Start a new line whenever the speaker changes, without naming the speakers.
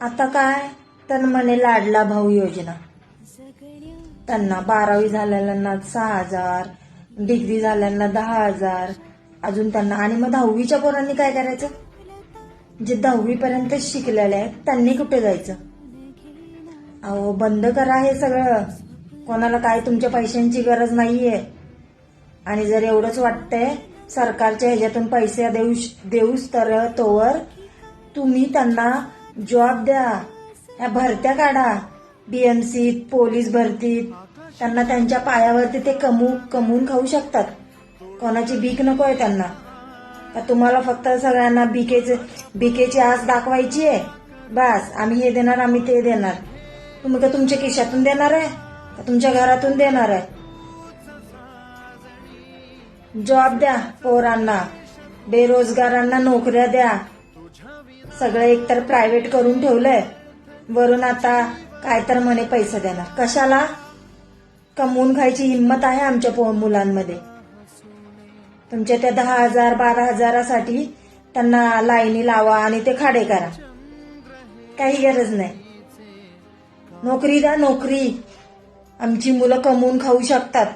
आता काय? तर म्हणे लाडला भाऊ योजना. त्यांना बारावी झालेल्यांना सहा हजार डिग्री झाल्यांना दहा हजार. अजून त्यांना आणि मग दहावीच्या पोरांनी काय करायचं? जे दहावी पर्यंत शिकलेले आहेत त्यांनी कुठे जायचं? अहो बंद करा हे सगळं. कोणाला काय तुमच्या पैशांची गरज नाहीये. आणि जर एवढंच वाटतंय सरकारच्या ह्याच्यातून पैसे देऊ देऊस तर तोवर तुम्ही त्यांना जॉब द्या. या भरत्या काढा. बीएमसीत पोलीस भरतीत त्यांना त्यांच्या पायावरती ते कमवू कमवून खाऊ शकतात. कोणाची भीक नको आहे त्यांना. का तुम्हाला फक्त सगळ्यांना बीकेचे बीकेची आस दाखवायची आहे. बस आम्ही हे देणार आम्ही ते देणार. तुम्ही का तुमच्या खिशातून देणार आहे? का तुमच्या घरातून देणार आहे? जॉब द्या पोरांना. बेरोजगारांना नोकऱ्या द्या. सगळं एकतर प्रायव्हेट करून ठेवलंय. वरून आता काय तर म्हणे पैसे देणार. कशाला? कमवून खायची हिंमत आहे आमच्या पो मुलांमध्ये. तुमच्या त्या दहा हजार बारा हजारासाठी त्यांना लाईनी लावा आणि ते खाडे करा. काही गरज नाही. नोकरी द्या नोकरी. आमची मुलं कमवून खाऊ शकतात.